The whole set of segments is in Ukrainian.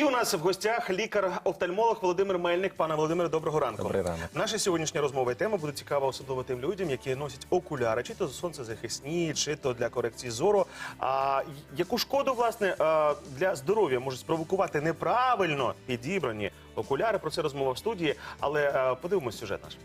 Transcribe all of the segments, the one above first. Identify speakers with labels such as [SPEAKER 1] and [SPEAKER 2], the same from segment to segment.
[SPEAKER 1] І у нас в гостях лікар-офтальмолог Володимир Мельник. Пане Володимире, доброго ранку.
[SPEAKER 2] Добрий ранок.
[SPEAKER 1] Наша сьогоднішня розмова і тема буде цікава особливо тим людям, які носять окуляри, чи то сонцезахисні, чи то для корекції зору. А яку шкоду власне е, для здоров'я можуть спровокувати неправильно підібрані окуляри? Про це розмова в студії. Але е, подивимось сюжет наш.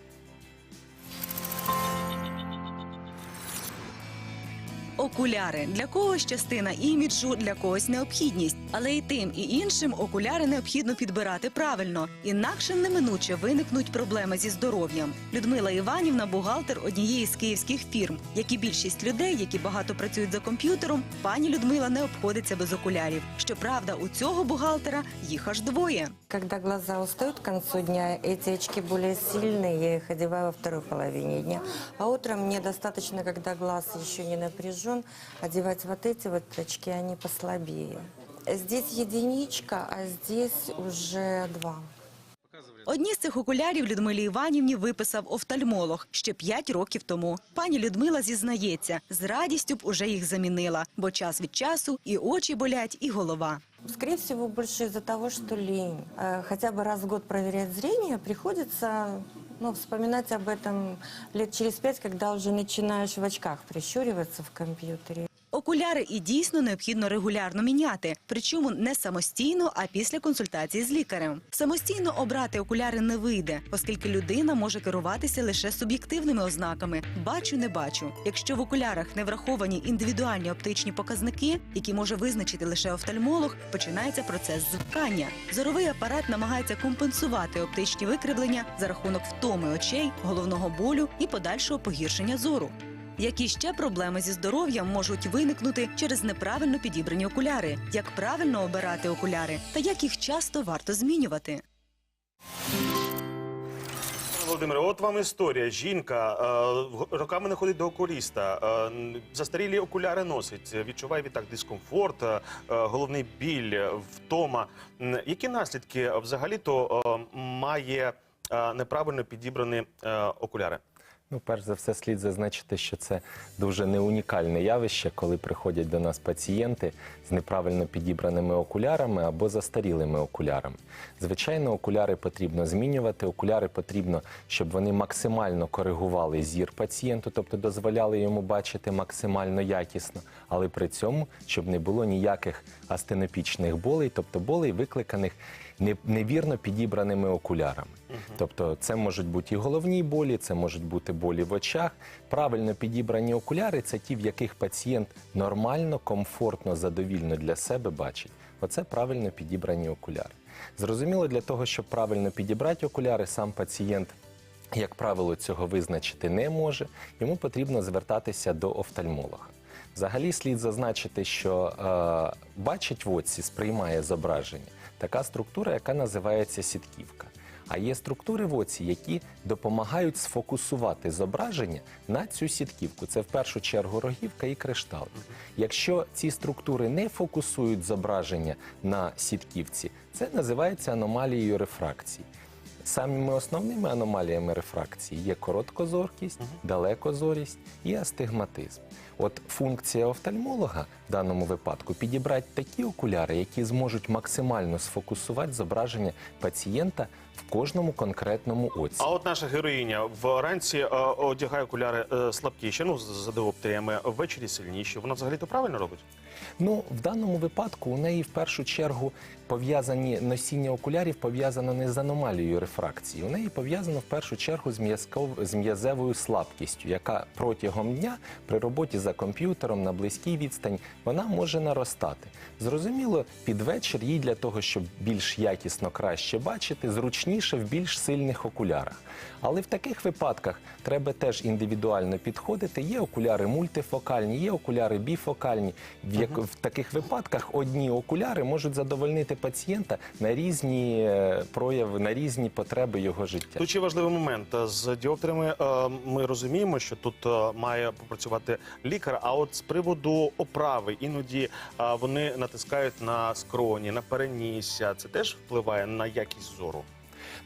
[SPEAKER 3] Окуляри для когось частина іміджу, для когось необхідність, але і тим, і іншим окуляри необхідно підбирати правильно, інакше неминуче виникнуть проблеми зі здоров'ям. Людмила Іванівна, бухгалтер однієї з київських фірм. Як і більшість людей, які багато працюють за комп'ютером, пані Людмила не обходиться без окулярів. Щоправда, у цього бухгалтера їх аж двоє.
[SPEAKER 4] Когда глаза устают к концу дня, эти очки более сильные, я их одеваю во второй половине дня. А утром мне достаточно, когда глаз еще не напряжен, одевать вот эти вот очки, они послабее. Здесь единичка, а здесь уже два.
[SPEAKER 3] Одні з цих окулярів Людмилі Іванівні виписав офтальмолог ще 5 років тому. Пані Людмила зізнається, з радістю б уже їх замінила, бо час від часу і очі болять, і голова.
[SPEAKER 4] Скорее всего, больше из-за того, что лень. Э, Хотя бы раз в год проверять зрение, приходится ну, вспоминать об этом лет через пять, когда уже начинаешь в очках прищуриваться в компьютере.
[SPEAKER 3] Окуляри і дійсно необхідно регулярно міняти, причому не самостійно, а після консультації з лікарем. Самостійно обрати окуляри не вийде, оскільки людина може керуватися лише суб'єктивними ознаками бачу, не бачу. Якщо в окулярах не враховані індивідуальні оптичні показники, які може визначити лише офтальмолог, починається процес звикання. Зоровий апарат намагається компенсувати оптичні викривлення за рахунок втоми очей, головного болю і подальшого погіршення зору. Які ще проблеми зі здоров'ям можуть виникнути через неправильно підібрані окуляри? Як правильно обирати окуляри та як їх часто варто змінювати?
[SPEAKER 1] Володимире, от вам історія. Жінка е, роками не ходить до окуліста, е, застарілі окуляри носить, відчуває відтак дискомфорт, е, головний біль, втома. Які наслідки взагалі-то е, має е, неправильно підібрані е, окуляри?
[SPEAKER 2] Ну, перш за все, слід зазначити, що це дуже не унікальне явище, коли приходять до нас пацієнти з неправильно підібраними окулярами або застарілими окулярами. Звичайно, окуляри потрібно змінювати. Окуляри потрібно, щоб вони максимально коригували зір пацієнту, тобто дозволяли йому бачити максимально якісно, але при цьому, щоб не було ніяких астенопічних болей, тобто болей, викликаних невірно підібраними окулярами. Тобто це можуть бути і головні болі, це можуть бути болі в очах. Правильно підібрані окуляри це ті, в яких пацієнт нормально, комфортно, задовільно для себе бачить. Оце правильно підібрані окуляри. Зрозуміло, для того, щоб правильно підібрати окуляри, сам пацієнт. Як правило, цього визначити не може, йому потрібно звертатися до офтальмолога. Взагалі слід зазначити, що е, бачить в оці, сприймає зображення така структура, яка називається сітківка. А є структури в оці, які допомагають сфокусувати зображення на цю сітківку. Це в першу чергу рогівка і криштал. Якщо ці структури не фокусують зображення на сітківці, це називається аномалією рефракції. Самими основними аномаліями рефракції є короткозоркість, далекозорість і астигматизм. От функція офтальмолога в даному випадку підібрати такі окуляри, які зможуть максимально сфокусувати зображення пацієнта в кожному конкретному оці.
[SPEAKER 1] А от наша героїня вранці е, одягає окуляри е, слабкіші, ну з з диоптріями, ввечері сильніші. Вона взагалі то правильно робить?
[SPEAKER 2] Ну, в даному випадку у неї в першу чергу пов'язані носіння окулярів пов'язано не з аномалією рефракції. У неї пов'язано в першу чергу з м'язевою слабкістю, яка протягом дня при роботі за комп'ютером на близькій відстані вона може наростати. Зрозуміло, під вечір їй для того, щоб більш якісно краще бачити, зручніше в більш сильних окулярах. Але в таких випадках треба теж індивідуально підходити. Є окуляри мультифокальні, є окуляри біфокальні. В, як, в таких випадках одні окуляри можуть задовольнити пацієнта на різні е, прояви, на різні потреби його життя.
[SPEAKER 1] Тут ще важливий момент. З діоптрами е, ми розуміємо, що тут е, має попрацювати лікар. А от з приводу оправи, іноді вони натискають на скроні, на перенісся. Це теж впливає на якість зору.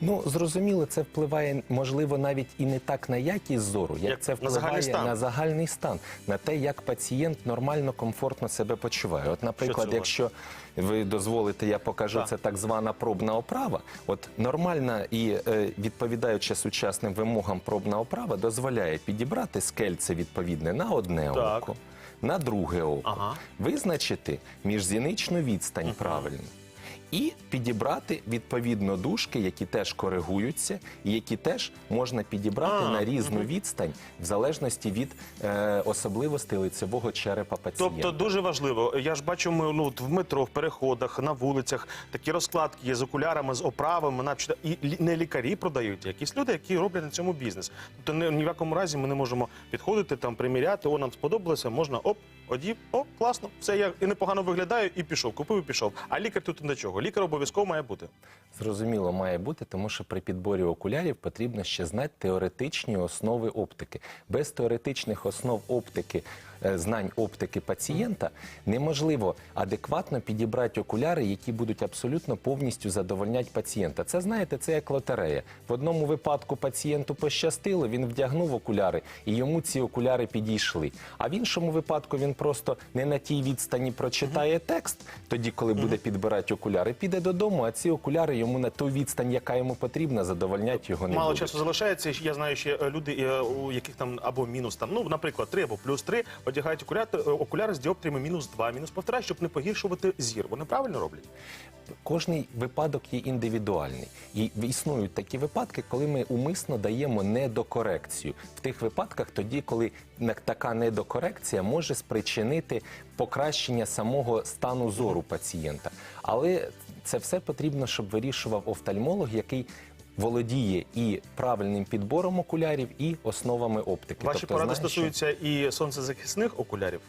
[SPEAKER 2] Ну зрозуміло, це впливає можливо навіть і не так на якість зору, як,
[SPEAKER 1] Як
[SPEAKER 2] це
[SPEAKER 1] на
[SPEAKER 2] впливає
[SPEAKER 1] загальний
[SPEAKER 2] на загальний стан, на те, як пацієнт нормально, комфортно себе почуває. От, наприклад, якщо ви дозволите, я покажу
[SPEAKER 1] Так.
[SPEAKER 2] це так звана пробна оправа. От нормальна і е, відповідаючи сучасним вимогам пробна оправа дозволяє підібрати скельце відповідне на одне
[SPEAKER 1] Так.
[SPEAKER 2] око, на друге око,
[SPEAKER 1] Ага.
[SPEAKER 2] визначити міжзіничну відстань правильно. І підібрати відповідно дужки, які теж коригуються, і які теж можна підібрати
[SPEAKER 1] А,
[SPEAKER 2] на різну відстань в залежності від е, особливостей лицевого черепа пацієнта.
[SPEAKER 1] Тобто дуже важливо. Я ж бачу, ми ну от в метро, в переходах, на вулицях такі розкладки є з окулярами, з оправами. Наче і лі- не лікарі продають, а якісь люди, які роблять на цьому бізнес. Тобто ні, ні в якому разі ми не можемо підходити там, приміряти. О, нам сподобалося, можна оп, одів, о, класно, все я і непогано виглядаю, і пішов. Купив і пішов. А лікар тут до чого. Лікар обов'язково має бути.
[SPEAKER 2] Зрозуміло, має бути, тому що при підборі окулярів потрібно ще знати теоретичні основи оптики. Без теоретичних основ оптики, знань оптики пацієнта неможливо адекватно підібрати окуляри, які будуть абсолютно повністю задовольняти пацієнта. Це знаєте, це як лотерея. В одному випадку пацієнту пощастило, він вдягнув окуляри, і йому ці окуляри підійшли. А в іншому випадку він просто не на тій відстані прочитає текст, тоді, коли буде підбирати окуляри, піде додому, а ці окуляри йому на ту відстань, яка йому потрібна, задовольнять його не
[SPEAKER 1] Мало часу залишається. Я знаю ще е, люди, е, у яких там або мінус там, ну, наприклад, 3 або плюс 3, одягають окуляри, окуляри з діоптріями мінус 2, мінус 1,5, щоб не погіршувати зір. Вони правильно роблять?
[SPEAKER 2] Кожний випадок є індивідуальний. І існують такі випадки, коли ми умисно даємо недокорекцію. В тих випадках тоді, коли така недокорекція може спричинити покращення самого стану зору пацієнта. Але це все потрібно, щоб вирішував офтальмолог, який володіє і правильним підбором окулярів, і основами оптики.
[SPEAKER 1] Ваші
[SPEAKER 2] Тобто
[SPEAKER 1] поради
[SPEAKER 2] знає, що-
[SPEAKER 1] стосуються і сонцезахисних окулярів.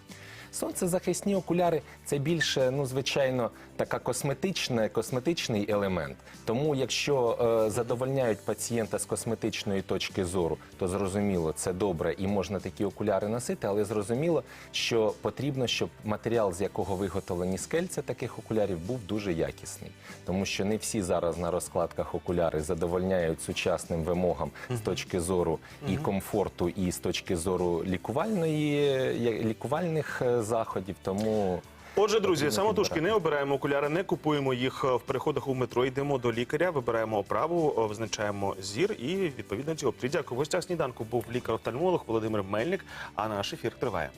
[SPEAKER 2] Сонцезахисні окуляри це більше, ну звичайно, така косметична, косметичний елемент. Тому, якщо е, задовольняють пацієнта з косметичної точки зору, то зрозуміло, це добре і можна такі окуляри носити, але зрозуміло, що потрібно, щоб матеріал, з якого виготовлені скельця таких окулярів, був дуже якісний, тому що не всі зараз на розкладках окуляри задовольняють сучасним вимогам з точки зору і комфорту, і з точки зору лікувальної лікувальних е, заходів. Тому
[SPEAKER 1] Отже, друзі, самотужки не обираємо окуляри, не купуємо їх в переходах у метро. Йдемо до лікаря, вибираємо оправу, визначаємо зір і відповідно цього. Дякую. В гостях сніданку був лікар-офтальмолог Володимир Мельник. А наш ефір триває.